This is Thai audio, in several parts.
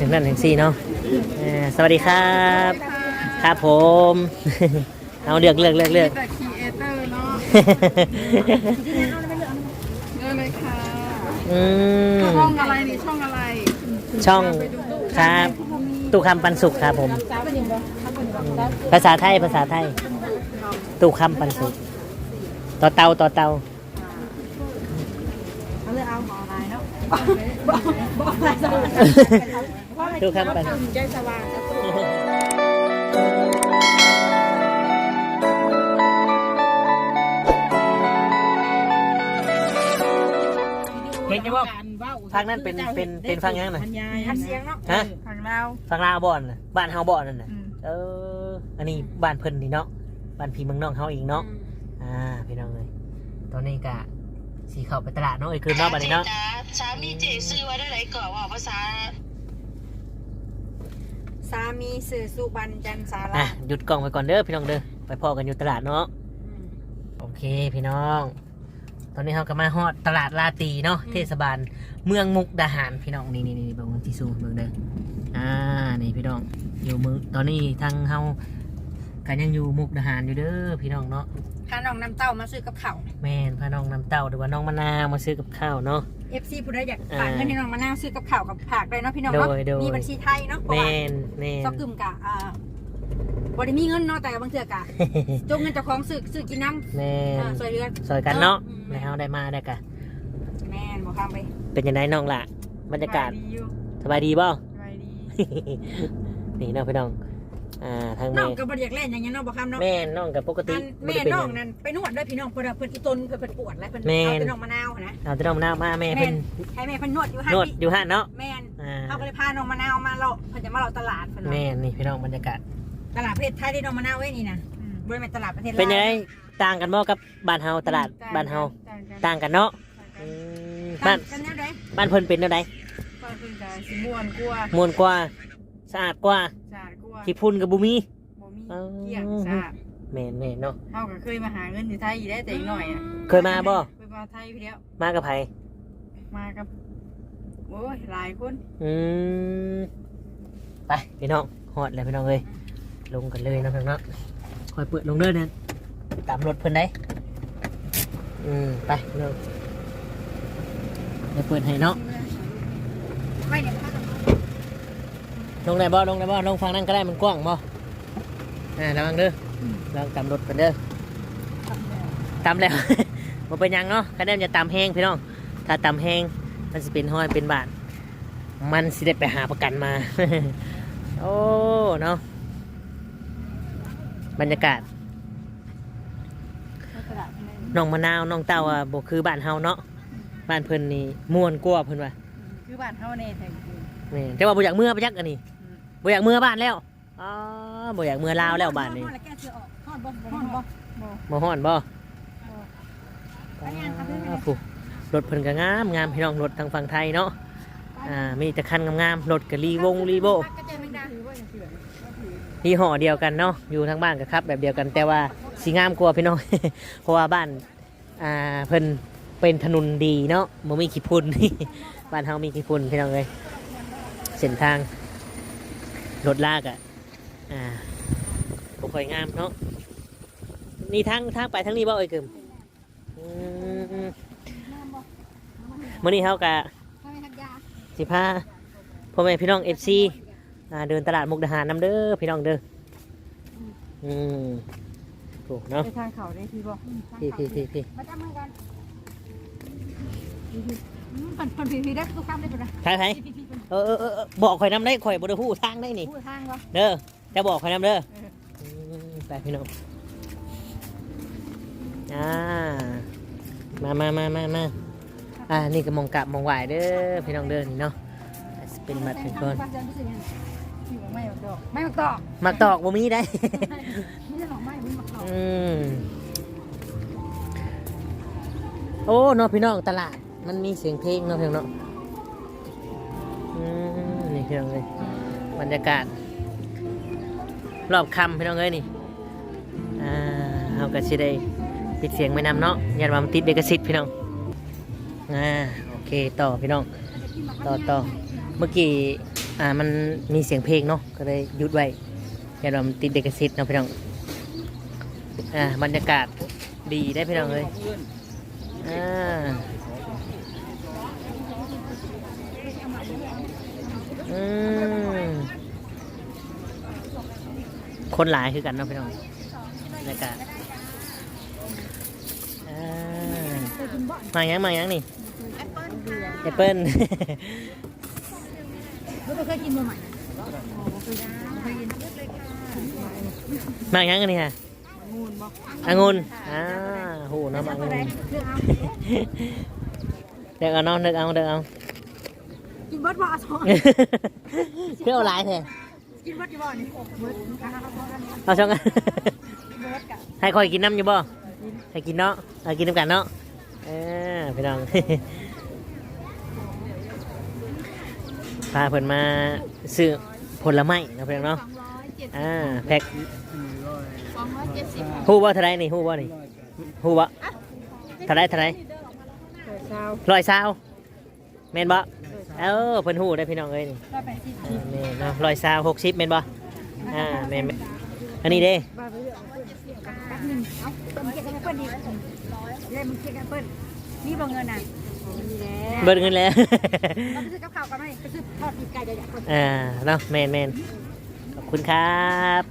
ถึงนั่นถึงสี่เนาะเอ่อสวัสดีครับ ครับผม เอาเลือกเลือกเลือกเลือก แต่ครีเอเตอร์เนาะเลือกเลยค่ะ อืมช่องอะไรนี่ช่องอะไรช่องครับตุคำปันสุขครับผม ภาษาไทยภาษาไทย ตุคำปันสุข ต่อเตาต่อเตาเขาเลยเอาหมออะไรเนาะ ตุคำปันใจสว่างจะเห็นไหมว่าทางนั้นเป็นเป็นเป็นฟังยังไงทันเสียงเนาะฮะ ทางเราฟังลาวบ่อนน่ะบ้านเฮาบ่อนนั่นน่ะอืมเออ อันนี้บ้านเพิ่นนี่เนาะ บ้านพี่เมืองน้องเฮาเองเนาะ อ่า พี่น้องเลยตอนนี้กะสีเข้าไปตลาดเนาะไอ้คืนเนาะบัดนี้เนาะจ้าสามีเจซื้อไว้ได้ไหนก่อนว่าภาษา สามีสื่อสุบันจันสาอะราหยุดกล้องไว้ก่อนเด้อพี่น้องเด้อไปพอกันอยู่ตลาดเนาะโอเคพี่น้อง ตอนนี้เราก็มาฮอดตลาดลาตีเนาะเทศบาล เมืองมุกดาหารพี่น้องนี่นี่นี่เบิ่งวันที่สูเบิ่งเด้ออ่านี่พี่น้องอยู่มือตอนนี้ทางเฮากันยังอยู่มุกดาหารอยู่เด้อพี่น้องเนาะ พาน้องน้ำเต้ามาซื้อกับเขาวแม่นพาน้องน้ำเต้าหรือว่าน้องมะนาวมาซื้อกับข้าวเนาะ เอฟซีผู้ใดอยากฝากเงินให้น้องมานั่งซื้อกับข้าวกับผักได้เนาะพี่น้องโดเนาะยโดย มีบัญชีไทยเนาะเพราะแม่ว่า นแม่นซอกกึมกะอ่าบ่ได้มีเงินเนาะแต่บางเทื่อกะ จงเงินเจ้าของซื้อซื้อกินน้ำแม่นอ่าซอยเรือซอยกันเนาะอืมแล้วได้มาได้กะ แม่นบ่ข้ามไปเป็นยังไงน้องล่ะ บรรยากาศดีอยู่สบายดีบ่สบายดี นี่เนาะพี่น้อง อ่าทางน้แม่องก็บ่ได้อยากเล่นอย่างเงี้ยเนาะบ่ข้ามเนาะแม่น้องกับปกติอันบ่แม่ได้เป็นหน้อยังงนั่นไปนวดด้วยพี่น้องเพิ่นว่าเพิ่นอีตนเพิ่นเพิ่นปวดแล้วเพิ่นแม่น เอาแต่น้องมะนาวนะ เอาแต่น้องมะนาวมาแม่ เพิ่นให้แม่เพิ่นนวดอยู่ห้านวดอยู่ห้านเนาะแม่นอ่าเขาก็เลยพาน้องมะนาวมาเราเพิ่นจะมาเราตลาดเพิ่นว่า แม่นี่พี่น้องบรรยากาศ ตลาดประเทศไทยได้น้องมะนาวไว้นี่นะบ่ได้แม่นตลาดประเทศลาวเป็นยังไงต่างกันบ่กับบ้านเฮาตลาดบ้านเฮาต่างกันเนาะอืมบ้าบ้านนกันแนวใดบ้านเพิ่นเป็นแนวใดบ้านเพิ่นก็สิม่วนกว่าม่วนกว่า สะอาดกว่า สะอาดกว่าขี้พุ่นกับบ่มี บ่มีเออ เกี่ยงสะอาดแม่นแม่นเนาะ เฮาก็เคยมาหาเงินอยู่ไทยอยู่ได้แต่อีกหน่อยอะเคยมาบ่ เคยมาไทยพี่เดียวมากับไผมากับโอ้ยหลายคนอืมไปพี่น้องฮอดแล้วพี่น้องเอ้ยลงกันเลยเนาะพี่น้องเนาะคอยเปิดลงเด้อเนี่ยตามรถเพิ่นได้อืมไปพี่น้องเดี๋ยวเปิดให้เนาะ ไม่เนี่ยพากัน ลงได้บ่ลงได้บ่ลงฟังนั่นก็ได้มันกว้างบ่อ่าระวังเด้อลองตามรถกันเด้อตามแล้ว บ่เป็นหยังเนาะคะแนนจะตามแห้งพี่น้อง ถ้าตามแห้งมันสิเป็นห้อยเป็นบาท มันสิได้ไปหาประกันมา โอ้เนาะบรรยากาศตลาดนั่นน้องมะนาวน้องเต้าอะบ่คือบ้านเฮาเนาะบ้านเพิ่นนี่ม่วนกว่าเพิ่นว่าคือบ้านเฮาแน่แท้จริงแม่นแต่ว่าบ่อยากเมื่อไปจักอันนี้ บ่อยากเมื่อบ้านแล้วอ๋อบ่อยากเมื่อลาวแล้วบ้านนี้ฮอดแล้วแก้เสื้อออกฮอดบ่ฮอดบ่บ่บ่ฮ้อนบ่ไปงานครับเพื่อนอ้าวผู้รถเพิ่นก็งามงามพี่น้องรถทางฝั่งไทยเนาะอ่ามีแต่คันงามๆรถก็รีวงรีโบกระเจยแมงดาถือว่าอย่างเถื่อนยี่ห้อเดียวกันเนาะอยู่ทางบ้านก็ครับ แบบเดียวกันแต่ว่าสีงามกว่าพี่น้องเพราะว่าบ้านอ่าเพิ่นเป็นถนนดีเนาะบ่มีขี้พุ่นบ้านเฮามีขี้พุ่นพี่น้องเอ้ยเส้นทาง รถลากอะอ่าบ่ค่อยงามเนาะนี่ทางทางไปทางนี้บ่เอ้ยเกิมอืมมื้อนี้เฮากะถ้าไม่ทักยาสิพาพ่อแม่พี่น้องเอฟซีเดินตลาดมุกดาหารน้ำเด้อพี่น้องเด้ออืมถูกเนาะไปทางเขาได้ที่บ่พี่พี่พี่พี่มาจับมือกัน ปั่นปั่นผีผีได้ทุกคำได้ปะนะใครใครเออเออเออเออบอกข่อยน้ำได้ข่อยบไดฮู้ทางได้นี่ พูดทางวะ เด้อจะบอกข่อยน้ำเด้อเอออืมไปพี่น้องอ่ามามามามามาอ่านี่ก็มองกลับมองไหวเด้อพี่น้องเด้อนี่เนาะเป็นมัดเป็นคนไม่หมักดอกไม่หมักดอกมักตอกบ่มีได้ ไม่ใช่หรอกไม่ไม่หมักดอกอืมโอ้เนาะพี่น้องตลาด มันมีเสียงเพลงเนาะเพี่องเนาะอืมนี่พี่น้องเลยบรรยากาศ รอบคำพี่น้องเอ้ยนี่อ่าเอากระชิได้ปิดเสียงไม่นำเนาะยันว่ามันติดเดกสิทธิ์พี่น้องอ่าโอเคต่อพี่น้อง ต่อต่อเมื่อกี้อ่ามันมีเสียงเพลงเนาะก็เลยหยุดไว้ย่าเรามันติดเด็กสิทธิ์เนาะพี่น้องอ่าบรรยากาศดีได้พี่น้องเลย อ่าอืมคนหลายคือกันเนาะพี่น้องบรรยากาศอ่ามายังมายังนี่แอปเปิ้ลไม่เคยกินมาใหม่มายังกันนี่ฮะ องุ่นอ่าโหน้ำองุ่นเลือกเอาเด็กเอาน้องเด็กเอาเด็กเอากินเบิร์ดบ่อสองเที่ยวหลายแท้กินเบิร์ดบ่อนี่เบิร์ดนะคะเอาช่องกันเบิร์ดกับให้คอยกินน้ำอยู่บ่ให้กินเนาะเอากินน้ำกันเนาะเออพี่น้องพาเพิ่นมาซื้อผลไม้เนาะพี่น้องเนาะอ่าแพ็คส องร้อยเจ็ดสิบฮู้บ่เท่าไรนี่ฮู้บ่นี่ฮู้บ่เท่าไรเท่าไรเช้าร้อยเศร้าแม่นบ่เออเพิ่นฮู้ได้อพี่น้องเอ้ยนี่ร้อยแปดสิบอ่าแม่นเนาะร้อยเศร้าหกสิบแม่นบ่อ่าแม่นแม่นอันนี้เด้บาทไปเรื่อยแป๊บนึงเอ้าต้มเก็บกันเปิ้ลดีเล่มเก็บกันเปิ้ลนี่บ่เงินน่ะมีแล้วเบิดเงินแล้วเราไปซื้อกับข้าวกันไหมไปซื้อทอดปีกไก่เดี๋ยวๆคนอ่าเนาะแมนแมนขอบคุณครับ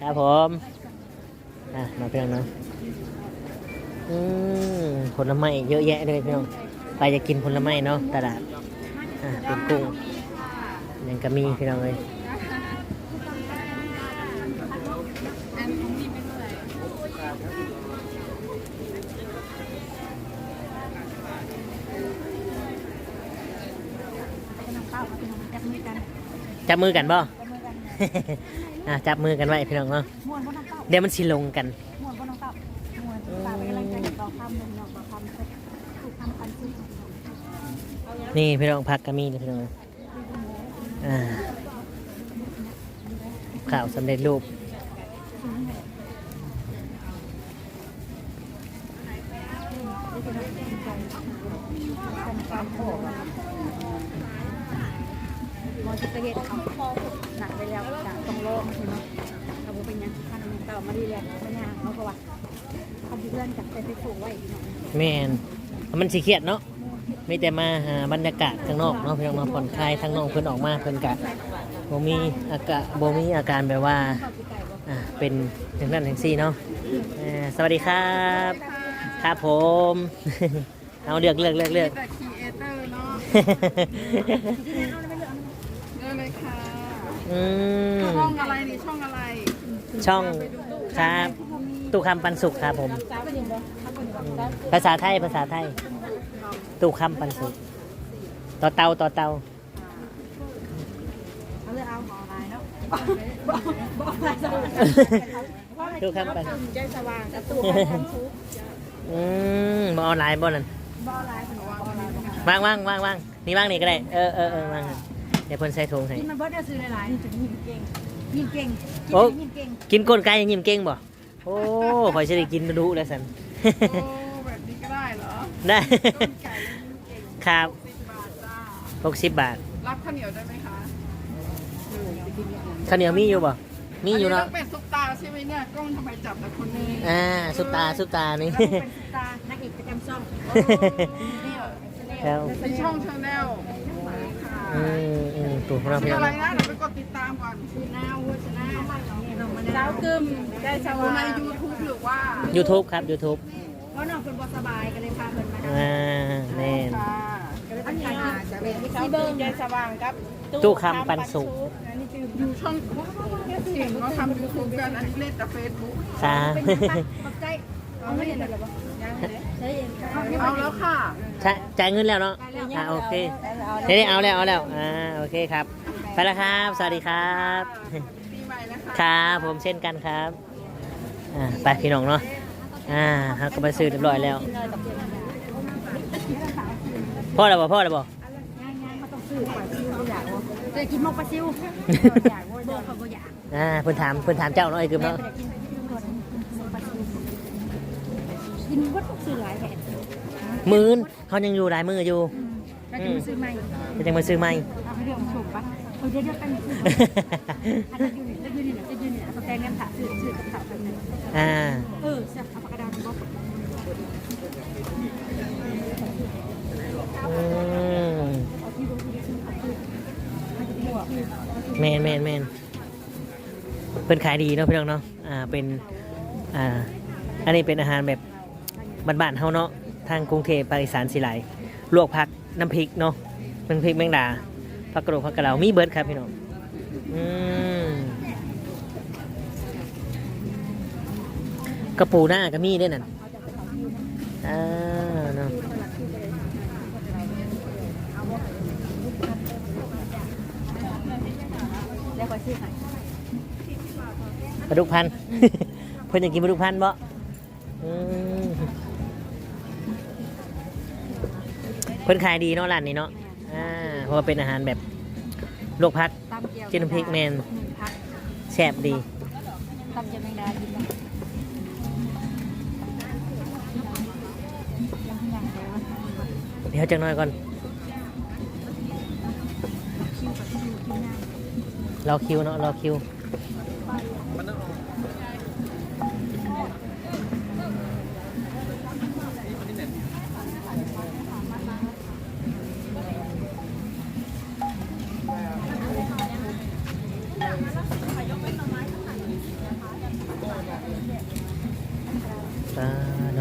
ครับผม อะมาเพียงเนาะอืมผลไม้เยอะแยะเลยพี่น้องไปจะกินผลไม้เนาะตลาดอ่าเป็นกุ้งยังก็มีพี่น้องเลยจับมือกันบ่ อะจับมือกันไว้พี่น้องเนาะม่วนบ่น้ำเต้าเดี๋ยวมันสิลงกัน ม่วนบ่น้ำเต้าม่วนตาไปกำลังใจต่อคำหนึ่งต่อคำถูกคำพันซื้อนี่พี่น้องพักก็มีนะพี่น้องอ่าข่าวสำเร็จรูปม อจิตเวชเอาหนักไปแล้วจากตรงโลกใช่ไหมเขาบอกเป็นยังพันเต่ามาดีแล้วไม่ยากเขาก็ว่าเขาเพื่อนจากไปไปปลูกไว้อีกหน่อยแม่นมันสิเครียดเนาะไม่แต่มาหาบรรยากาศข้างนอกเนาะพี่น้องมาผ่อนคลายทางน้องเพิ่นออกมาเพิ่นกะบ่มีอากาศบ่มีอาการแบบว่าอ่าเป็นอย่างนั้นอย่างซี่เนาะเอ่อสวัสดีครับครับผมเอาเลือกเลือกเลือกเลือกแต่ครีเอเตอร์เนาะเรื่องเลยค่ะ อืมช่องอะไรนี่ช่องอะไรช่องครับตู้คำปันสุขครับผม ภาษาไทยภาษาไทยตู้คำปันสุข ต่อเตาต่อเตาเขาเลยเอาออนไลน์เนาะบอกอะไรสว่างตู้คำปันใจสว่างกับตู้พันชุกอืมมาออนไลน์บ่นั่นบอกอะไรขนมออนไลน์ว่างว่างว่างว่างนี่ว่างนี่ก็ได้ เออเออเออว่างเดี๋ยวเพิ่นใส่ถุงให้ กินมันเบิร์ดซื้อหลายๆจะยิ้มเก่งยิ้มเก่งโอ้ยิ้มเก่งกินก้นไก่ยังยิ้มเก่งบ่โอ้ขอยจะได้กินดูแล้วสัน โอ้แบบนี้ก็ได้เหรอได้ ต้มไก่ยิ่งเก่งครับสิบบาทจ้าหกสิบบาทรับข้าวเหนียวได้ไหมคะข้าวเหนียวมีอยู่บ่มีอยู่เนาะนนี้ต้องเป็นซุปตาใช่ไหมเนี่ยกล้องทำไมจับแต่คนนี้อ่าซุปตาซุปตานี่ เราเป็นซุปตาร์นักเอกประจำช่องแล้วในช่องชาแนลค่ะ อืมอืมตัวของเราชื่พี่อน้องอะไรนะเดี๋ยวไปกดติดตามก่อนคือหน้าวัชนะเจ้ากึมได้ชาวใน YouTube หรือว่า YouTube ครับ YouTube เพราะน้องเป็นบสบายก็เลยพาเพิ่นมาอ่าแน่น ค่ะก็เลยตั้งใจมาจะเป็นที่เจ้าที่เบิเบิ้ร์งใจสว่างครับตู้คำปันสุข อยู่ช่องเสียงเขาทำยูทูบกันอันนี้เล่นแต่เฟซบุ๊กสา เป็นยังไงขอบใจเอาไม่เห็นเลยหรอใช่ เองเอาแล้วค่ะใช่จ่ายเงินแล้วเนาะอ่าโอเคนี่นี่เอาแล้วเอาแล้วอ่าโอเคครับ ไปแล้วครับ สวัสดีครับปีใหม่นะคะครับผมเช่นกันครับอ่าไปพี่น้องเนาะอ่าเขาก็ไปซื้อเรียบร้อยแล้วพ่อแล้วบ่พ่อแล้วบ่ง่ายๆมาต้องซื้อปลาซิวอยากจะกินมกปลาซิวอยากว่าเขาก็อยากอ่าเพิ่นถามเพิ่นถามเจ้าเนาะไอ้กึมแม่เนาะ ไปกินมกปลาซิว กินวัตถุซื้อหลายแห่งหมื่นเขายังอยู่หลายมืออยู่ก็จะมาซื้อใหม่ก็ยังมาซื้อใหม่เอาไปเรื่องสูบปะเออเดี๋ยวเดี๋ยวเป็นอาจจะอยู่นี่จะอยู่นี่จะอยู่นี่เอาแกงกันถ่าซื้อซื้อกับข้าวกันนึงอ่าเออจะเอาปากกาดานบอกอืมเอาที่ดูที่ซื้อข้าวซื้อมันจะบวกแมนแมนแมนเป็นขายดีเนาะพี่น้องเนาะอ่าเป็นอ่าอันนี้เป็นอาหารแบบ บ้านๆเฮาเนาะทางกรุงเทพภาคอีสานสิหลลวกผักน้ำพริกเนาะน้ำพริกแมงดาผักกระโดดผักกระเหลามีเบิร์ดครับพี่น้องอืมกระปูหน้าก็มีด้วยนั่นอ่าเนาะแล้วก็ซื้อให้ปลาดุกพันเพิ่อนอยากกินปลาดุกพันบ่อืม พิ่นขายดีเนาะร้านนี้เนาะอ่าเพราะว่าเป็นอาหารแบบลวกพัก ตำเจียวจิ้มน้ำพริกแมนหนึ่งพักแซ่บดี ตำเจียวแมงดากินได้ยังยังเลยวะเดี๋ยวจังน้อยก่อน คิวกับคิวคิวง่ายรอคิวเนาะรอคิว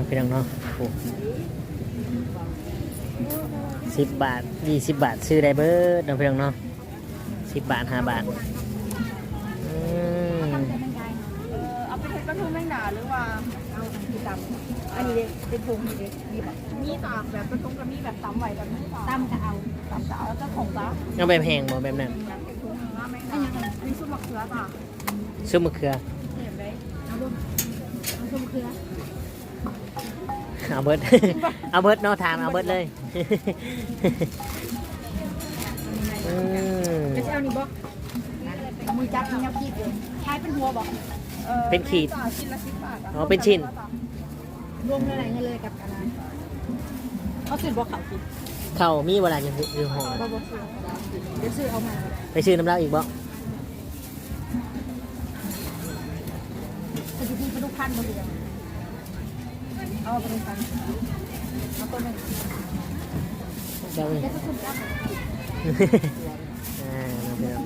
พี่น้องเนาะโอ้สิบบาทยี่สิบบาทซื้อได้เบิร์ดน้องพี่น้องเนาะสิบบาทห้าบาทอืมเออเอาไปเทปลาทูแมงดาหรือว่าเอาอันที่ตำอันนี้เลยเป็นพุงนี่เลยนี่แบบมีตากแบบปลาทูกับมีแบบตำไหวแบบนี้ตากตำก็เอาตำสาวแล้วก็ของตาเอาแบบแห้งบ่แบบนั้นแบบเป็นถุงว่าแมงอัดานยังไงมีซุปมะเขือตากซุปมะเขือเห็นไหมเอาบ่เอาส้มเกลือ เอาเบิร์ดเอาเบิร์ดเนาะทานเอาเบิร์ดเลยอืมจะเอานี่บ่เอามือจับมันยับขีดเลยใช้เป็นหัวบ่ออเป็นขีดตากชิ้นละสิบบาทะอ๋อเป็นชิ้นรวมอะไรเงี้ยเลยกับอะไรเอาสิบ่เขาสิเข้าวมีเวลาอยู่อยู่ห้องบ่บ่ซื้อเดี๋ยวซื้อเอามาไปซื้อน้ำเหล้าอีกบ่จะดีๆเป็นลูกพันธุ์บ่ดีเอาไปเลยกันเอาตัวนึงเจ้าอีกเดี๋ยวจะขึ้นจับอ่าน้องเบล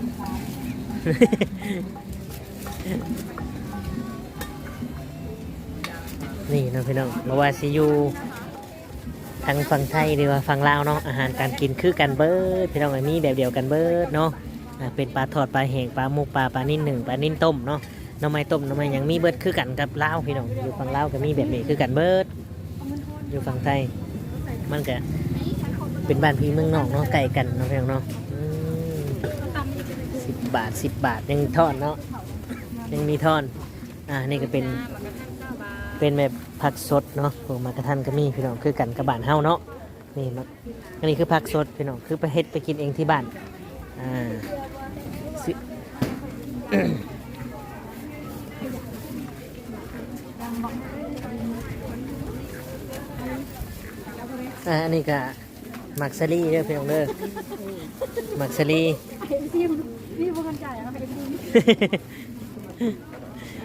นี่เน้องพี่น้องมาว่าซิอยูทางฝั่งไทยหรือว่าฝั่งลาวเนาะอาหารการกินคือกันเบิดพี่น้องอันนี้แบบเดียวกันเบิดเนาะเป็นปลาทอดปลาแห้งปลาหมุกปลาปลานิ่นหนึ่งปลานิ่นต้มเนาะ น้ำไม้ต้มน้ำไม้ยังมีเบิดคือกันกับลาวพี่น้องอยู่ฝั่งลาวก็มีแบบนี้คือกันเบิด อยู่ฝั่งไทย มันก็เป็นบ้านพี่เมืองนอกเนาะไก่กันเนาะพี่น้องเนาะสิบบาทสิบบาทยังทอนเนาะยังมีทอนอ่านี่ก็เป็นเป็นแบบผักสดเนาะพวกมากระทันก็มีพี่น้องคือกันกับบ้านเฮาเนาะนี่มาอันนี้คือผักสดพี่น้องคือไปเฮ็ดไปกินเองที่บ้านอ่า ออ่าอันนี้ก็มักซารีเด้อพี่น้องเด้อมักซารีไอ้ซิมนี่บ่กันจ่ายเอาไปซิม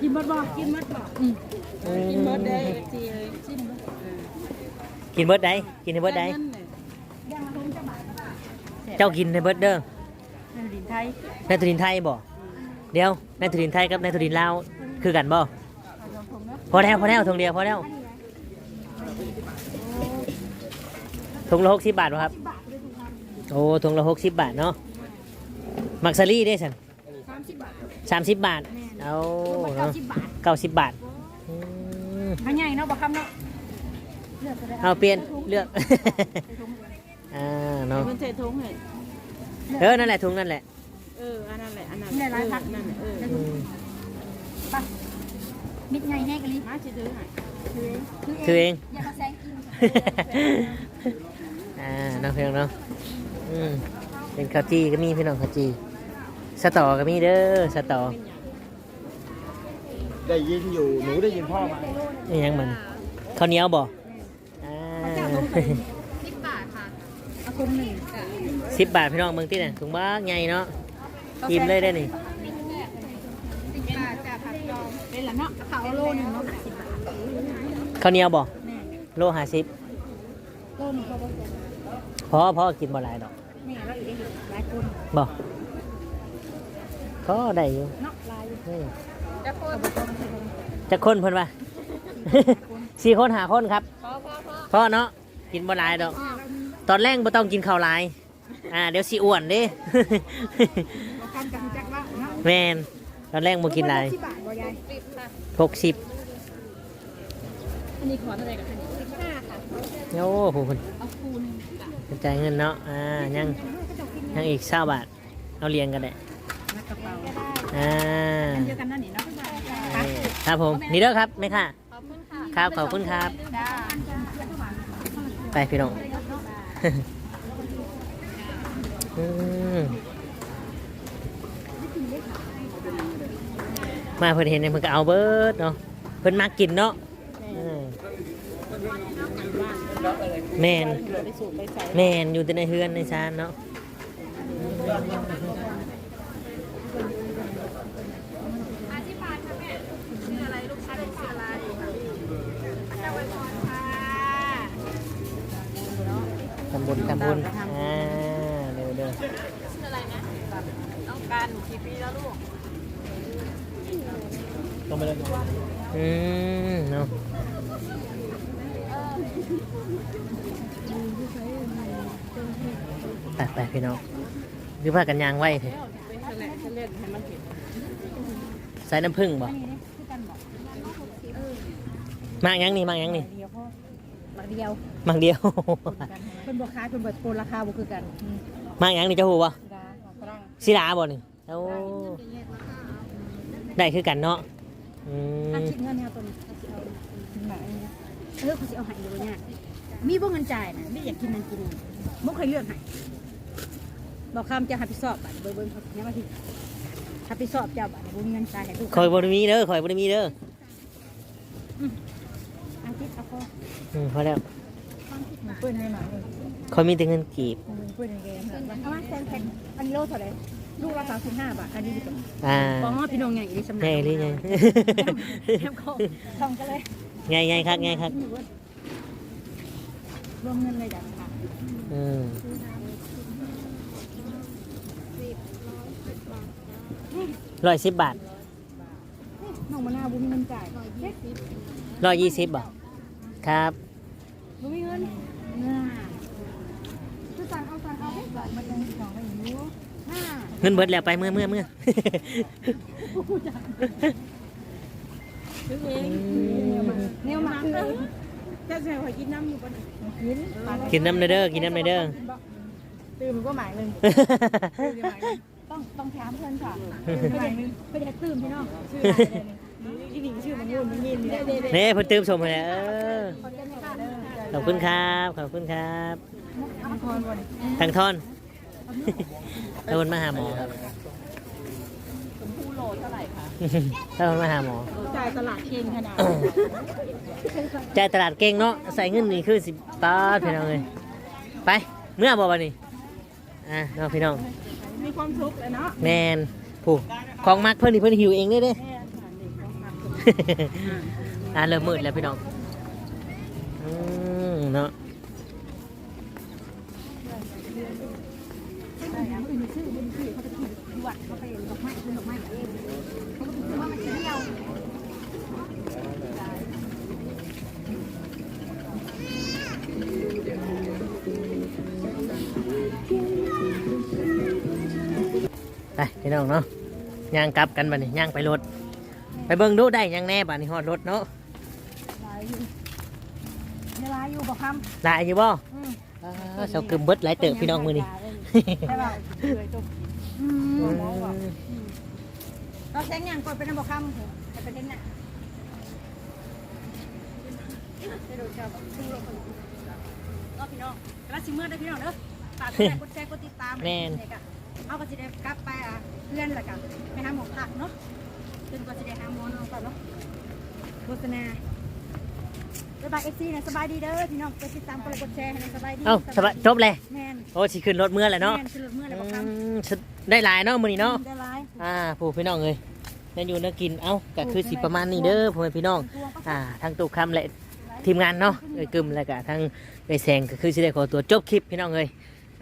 กินหมดบ่กินหมดบ่อืมกินเบิร์ดเดย์จีเลยจิ้มกินเบิร์ดได้กินในเบิร์ดได้ยังมาลงจะบาทเจ้ากินในเบิร์ดเด้อในดินไทยนายทุรินไทยบ่เดี๋ยวนายทุรินไทยกับนายทุรินลาวคือกันบ่เอาลงผมเนาะพอแล้วพอแล้วทงเดียวพอแล้ว ทงละหกสิบบาทบ่ครับบาทเลยทุกวันโอ้ทงละหกสิบบาทเนาะมักซารีได้สันสามสิบบาทสามสิบบาท เอาเก้าเนาะสิบบาทเก้าสิบบาทอืมเขาใหญ่เนาะบ่คำเนาะเลือกก็ได้เอาเปลี่ยนเลือก อ่าเนาะมันใส่ถุงเหรอเออนั่นแหละทุงนั่นแหละเอออันนั้นแหละอันนั้นนี่หลายพักนั่นแหละเอออืมปะมิดใหญ่แน่กะลิมาจะซื้อให้คือเองอย่ามาแซงกิน อ่าน้องเพียงเนาะอืมเป็นข้าวจีก็มีพี่น้องข้าวจีสตอก็มีเด้อสตอได้ยินอยู่หนูได้ยินพ่อไหมนี่ยังมันข้าวเหนียวบ่อ่า สิบบาทค่ะเอาคุมหนึ่งสิบบาทพี่น้องเมืองที่ไหนถุงบ้าใหญ่เนาะอิ่มเลยได้นี่เป็นละเนาะเขาโลนึงเนาะสิบบาทข้าวเหนียวบ่แม่โลห้าสิบ โลนึงเขาบอก พอพอกินบ่หลายดอกแม่เราอีกหลายคนบ่ก็ได้อยู่เนาะหลายอืมจะคนจะคนจะคนจะคนเพิ่นว่า สี่คนหาคนครับพ่อเนาะกินบ่หลายดอก ตอนแรกบ่ต้องกินข้าวหลาย อ่า เดี๋ยวสิอ้วนเด้เราคันกันจักว่าเนาะแมนตอนแรกบ่กินหลายสิบบาทบ่ยายสิบค่ะหกสิบอันนี้ขอเท่าไหร่กับอันนี้สิบห้าค่ะโอ้โหคุณเอาคูณค่ะกระ จายเงินเนาะ อ่า ยัง ยังอีกเศร้าบาท เอาเรียงกันได้นักกระเป๋าอ่าอันเดียวกันนั่นนี่เนาะนี่ครับผม นี่เด้อครับไม่ค่ะ ขอบคุณค่ะ ครับ ขอบคุณครับจ้าไปพี่น้องอืมมาเพิ่นเห็นเนี่ยเพิ่นก็เอาเบิดเนาะ เพิ่นมักกินเนาะอืม แมนแมนอยู่แต่ในเฮือนในชานเนาะทำบุญทำบุญอ่าเดี๋ยวเดี๋ยวต้องการกี่ปีแล้วลูกต้องไปเลยอืมเนาะ ไปไปพี่น้องคือพากันยางไว้เถอะเป็นเล่นเล่นให้มันเห็นใส่น้ำผึ้งบ่มากยังนี่มากยังนี่เดียวพ่อบักเดียวมากเดียวเพิ่นบ่ขายเพิ่นบ่โอนราคาบ่คือกันมากยังนี่เจ้าหูบ่ดาของฝรั่งศิลาบ่นี่โอ้ได้คือกันเนาะอืถ้ามคิดเงินเนี่ยตัวนี้เขาสิเอาหมาอันนี้นะ เออเขาสิเอาให้ดูเนี่ยมีบ่เงินจ่ายนะไม่อยากกินนั่นกินนี่บ่เคยเลือกให้บอกคำจะรับผิดชอบบัดเบิ่งเบิ่งเขาเนี่ยว่าที่รับผิดชอบเจ้าบัดบ่มีเงินจ่ายให้ลูกคอยบ่ได้มีเด้อคอยบ่ได้มีเด้ออาทิตย์เอาพออืมพอแล้วเปิ้นให้หมาเลยคอยมีแต่เงินกีบเปิ้นให้แกเอามาแซงแพ็คอันนี้โลเท่าไหร่ลูกละ35บาทอันนี้ดีกว่าอ่าบอกว่าพี่น้องใหญ่อีสำนักไงหรือไงแคมเขาทำกันเลย ไงไงครับไงครับรวมเงินเลยจ้ะค่ะอืมร้อยสิบบาทน้องมะนาวบุมีเงินจ่ายเจ็ดสิบร้อยยี่สิบบ่ครับบุมีเงินน่าคือสั่งเอาสั่งเอาให้ก่อนมันยังของไปอยู่ห้าเงินเบิดแล้วไปเมื่อเมื่อเมื่อ เนี่ยมาคือจะใส่หัวกินน้ำอยู่ปะเนี่ยกินกินน้ำในเด้อกินน้ำในเด้อตื่นก็หมายหนึ่งต้องต้องถามเพื่อนค่ะหมายหนึ่งไปได้ตื่นพี่น้องชื่ออะไรเนี่ยที่หนิงชื่อมันยุ่นมันยินนี่ได้นี่เพิ่นเติมสมให้แล้วเออขอบคุณครับขอบคุณครับอังคอนวันทางท่อนตะวันมาหาหมอครับชมพู โลเท่าไหร่คะตะวันมาหาหมอจ่ายตลาดเก่งขนาดจ่ายตลาดเก่งเนาะใส่เงินนี่คือสิบบาทพี่น้องเลยไปเมื่อบ่วันนี้อะเนาะพี่น้องมีความสุขเลยเนาะแมนผู้ของมักเพิ่นนี่เพิ่นหิวเองได้เด้อ่าเริ่มมืดแล้วพี่น้องอืมเนาะ ไปพี่น้องเนาะย่างกลับกันบัดนี้ย่างไปรถ ไปเบิ่งดูได้หยังแน่บัดนี้ฮอดรถเนาะลายอยู่เวลาอยู่บอกคได้อยู่บ่ำอืมอ่าเสากึมเบิดหลายเติบพี่น้องมื้อนี้ใช่ป่ะเคยต้มกินอืมอืมเราแซงอย่างก่อนเป็นบอกคำแต่เป็นเด็กน่ะจะดูจะพุ่งลงไปก็พี่น้องแล้วสิเมื่อได้พี่น้องเด้อฝากกดไลค์กดแชร์กดติดตาม เอาก็จะได้กลับไปอะเพื่อนละกันไปหาหมอผักเนาะจนกว่าจะได้หาหมอน้องก่อนเนาะโฆษณาสบายเอฟซีนะสบายดีเด้อพี่น้องกดติดตามกดไลค์กดแชร์ให้สบายดีเอ้าสบายจบเลยแมนโอ้สิขึ้นรถเมื่อแล้วเนาะแมนสรุปเมื่อไรอืบอกคำมสุดได้หลายเนาะมื้อนี้เนาะ ได้ร้ายอ่าผู้พี่น้องเอ้ยนั่นอยู่นักกิน เอ้าก็คือสิประมาณนี้เด้อพ่อแม่พี่น้องอ่าทั้งตุกคำและทีมงานเนาะเอ้ยกึมแล้วก็ทั้งเอ้ยแสงก็คือสิได้ขอตัวจบคลิปพี่น้องเอ้ย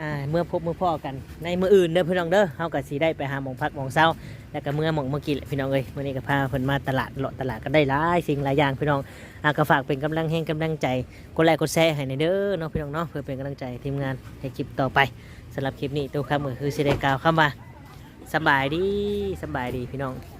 อ่าเมื่อพบเมื่อพ่อกันในมืออื่นเด้อพี่น้องเด้อเฮาก็สิได้ไปหาหมองพักหมองเช้าแล้วก็เมื่อหมองเมื่อกี้แหละพี่น้องเอ้ยมื้อนี้ก็พาเพิ่นมาตลาดเลาะตลาดก็ได้หลายสิ่งหลายอย่างพี่น้องอ่าก็ฝากเป็นกำลังแห่งกำลังใจกดไลค์กดแชร์ให้ในอยเด้อเนาะพี่น้องเนาะเพื่อเป็นกำลังใจทีมงานให้คลิปต่อไปสำหรับคลิปนี้ตัวคำก็คือสิได้กล่าวคำว่าสำบายดีสำบายดีพี่น้อง